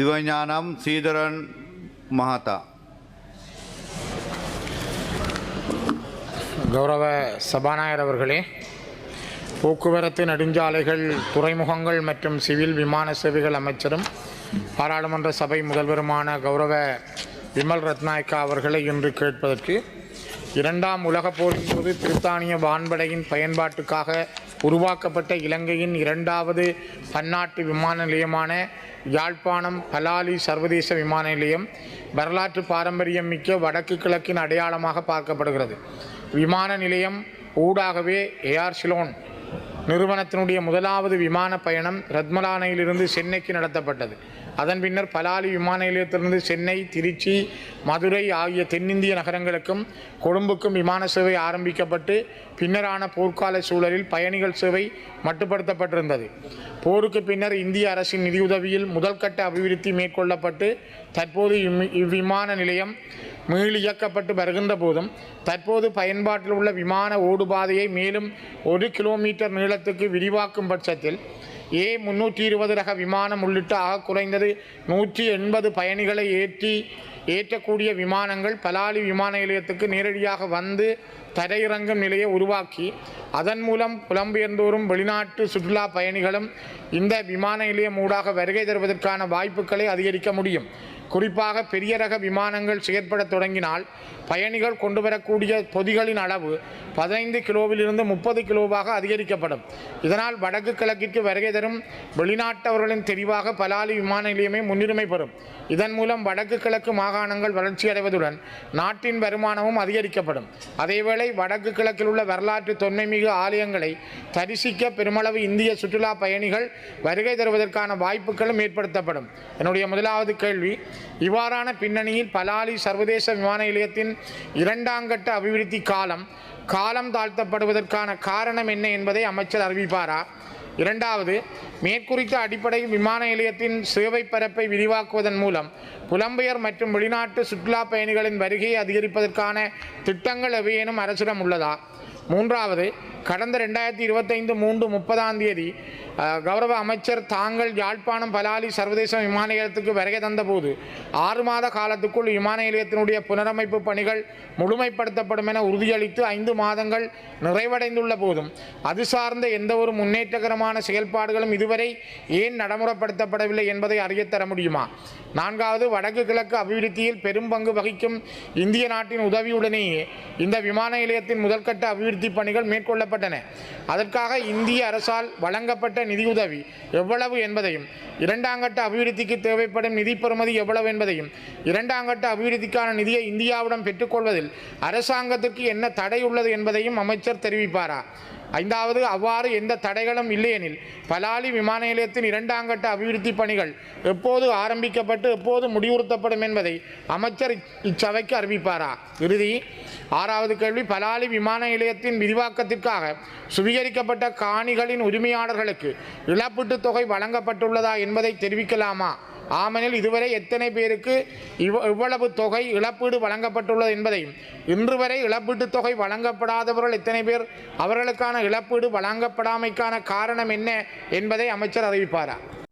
சிவஞானம் சீதரன் மகாத்தா கௌரவ சபாநாயகர் அவர்களே போக்குவரத்து நெடுஞ்சாலைகள் துறைமுகங்கள் மற்றும் சிவில் விமான சேவைகள் அமைச்சரும் பாராளுமன்ற சபை முதல்வருமான கௌரவ விமல் ரத்நாயக்கா அவர்களை இன்று கேட்பதற்கு இரண்டாம் உலகப் போரின் போது பிரித்தானிய வான்படையின் பயன்பாட்டுக்காக உருவாக்கப்பட்ட இலங்கையின் இரண்டாவது பன்னாட்டு விமான நிலையமான யாழ்ப்பாணம் பலாலி சர்வதேச விமான நிலையம் வரலாற்று பாரம்பரியம் மிக்க வடக்கு கிழக்கின் அடையாளமாக பார்க்கப்படுகிறது. விமான நிலையம் ஊடாகவே ஏஆர் சிலோன் நிறுவனத்தினுடைய முதலாவது விமான பயணம் ரத்மலானையிலிருந்து சென்னைக்கு நடத்தப்பட்டது. அதன் பின்னர் பலாலி விமான நிலையத்திலிருந்து சென்னை திருச்சி மதுரை ஆகிய தென்னிந்திய நகரங்களுக்கும் கொழும்புக்கும் விமான சேவை ஆரம்பிக்கப்பட்டு பின்னரான போர்க்கால சூழலில் பயணிகள் சேவை மட்டுப்படுத்தப்பட்டிருந்தது. போருக்கு பின்னர் இந்திய அரசின் நிதியுதவியில் முதல்கட்ட அபிவிருத்தி மேற்கொள்ளப்பட்டு தற்போது இவ்விமான நிலையம் மீளியக்கப்பட்டு வருகின்ற போதும் தற்போது பயன்பாட்டில் உள்ள விமான ஓடுபாதையை மேலும் ஒரு கிலோமீட்டர் நீளத்துக்கு விரிவாக்கும் பட்சத்தில் ஏ முன்னூற்றி இருபது ரக விமானம் உள்ளிட்ட ஆக குறைந்தது நூற்றி எண்பது பயணிகளை ஏற்றி ஏற்றக்கூடிய விமானங்கள் பலாலி விமான நிலையத்துக்கு நேரடியாக வந்து தரையிறங்கும் நிலையை உருவாக்கி அதன் மூலம் புலம்பெயர்ந்தோறும் வெளிநாட்டு சுற்றுலா பயணிகளும் இந்த விமான நிலையம் ஊடாக வருகை தருவதற்கான வாய்ப்புகளை அதிகரிக்க முடியும். குறிப்பாக பெரிய ரக விமானங்கள் செயற்படத் தொடங்கினால் பயணிகள் கொண்டு வரக்கூடிய பொதிகளின் அளவு பதினைந்து கிலோவிலிருந்து முப்பது கிலோவாக அதிகரிக்கப்படும். இதனால் வடக்கு கிழக்கிற்கு வருகை தரும் வெளிநாட்டவர்களின் தெரிவாக பலாலி விமான நிலையமே முன்னுரிமை பெறும். இதன் மூலம் வடக்கு கிழக்கு மாகாணங்கள் வளர்ச்சியடைவதுடன் நாட்டின் வருமானமும் அதிகரிக்கப்படும். அதேவேளை வடக்கு கிழக்கில் உள்ள வரலாற்று தொன்மைமிகு ஆலயங்களை தரிசிக்க பெருமளவு இந்திய சுற்றுலா பயணிகள் வருகை தருவதற்கான வாய்ப்புகளும் ஏற்படுத்தப்படும். என்னுடைய முதலாவது கேள்வி இவ்வாறான பின்னணியில் பலாலி சர்வதேச விமான நிலையத்தின் இரண்டாம் கட்ட அபிவிருத்தி காலம் காலம் தாழ்த்தப்படுவதற்கான காரணம் என்ன என்பதை அமைச்சர் அறிவிப்பாரா? இரண்டாவது மேற்குறித்த அடிப்படை விமான நிலையத்தின் சேவை பரப்பை விரிவாக்குவதன் மூலம் புலம்பெயர் மற்றும் வெளிநாட்டு சுற்றுலா பயணிகளின் வருகையை அதிகரிப்பதற்கான திட்டங்கள் எவையேனும் அரசிடம் உள்ளதா? மூன்றாவது கடந்த ரெண்டாயிரத்தி இருபத்தைந்து மூன்று முப்பதாம் தேதி கௌரவ அமைச்சர் தாங்கள் யாழ்ப்பாணம் பலாலி சர்வதேச விமான நிலையத்துக்கு வருகை தந்தபோது ஆறு மாத காலத்துக்குள் விமான நிலையத்தினுடைய புனரமைப்பு பணிகள் முழுமைப்படுத்தப்படும் என உறுதியளித்து ஐந்து மாதங்கள் நிறைவடைந்துள்ள போதும். அது சார்ந்த எந்த ஒரு முன்னேற்றகரமான செயல்பாடுகளும் இதுவரை ஏன் நடைமுறைப்படுத்தப்படவில்லை என்பதை அறியத் தர முடியுமா? நான்காவது வடக்கு கிழக்கு அபிவிருத்தியில் பெரும் பங்கு வகிக்கும் இந்திய நாட்டின் உதவியுடனேயே இந்த விமான நிலையத்தின் முதற்கட்ட அபிவிருத்தி பணிகள் மேற்கொள்ளப்பட்டன. அதற்காக இந்திய அரசால் வழங்கப்பட்ட நிதியுதவி எவ்வளவு என்பதையும் இரண்டாம் கட்ட அபிவிருத்திக்கு தேவைப்படும் நிதி பெறுமதி எவ்வளவு என்பதையும் இரண்டாம் கட்ட அபிவிருத்திக்கான நிதியை இந்தியாவிடம் பெற்றுக்கொள்வதில் அரசாங்கத்திற்கு என்ன தடை உள்ளது என்பதையும் அமைச்சர் தெரிவிப்பாரா? ஐந்தாவது அவ்வாறு எந்த தடைகளும் இல்லையெனில் பலாலி விமான நிலையத்தின் இரண்டாம் கட்ட அபிவிருத்தி பணிகள் எப்போது ஆரம்பிக்கப்பட்டு எப்போது முடிவுறுத்தப்படும் என்பதை அமைச்சர் இச்சபைக்கு அறிவிப்பாரா? இறுதி ஆறாவது கேள்வி பலாலி விமான நிலையத்தின் விரிவாக்கத்திற்காக சுவீகரிக்கப்பட்ட காணிகளின் உரிமையாளர்களுக்கு இழப்பீட்டுத் தொகை வழங்கப்பட்டுள்ளதா என்பதை தெரிவிக்கலாமா? ஆமெனில் இதுவரை எத்தனை பேருக்கு இவ் இவ்வளவு தொகை இழப்பீடு வழங்கப்பட்டுள்ளது என்பதையும் இன்று வரை இழப்பீட்டுத் தொகை வழங்கப்படாதவர்கள் எத்தனை பேர் அவர்களுக்கான இழப்பீடு வழங்கப்படாமைக்கான காரணம் என்ன என்பதை அமைச்சர் அறிவிப்பாரா?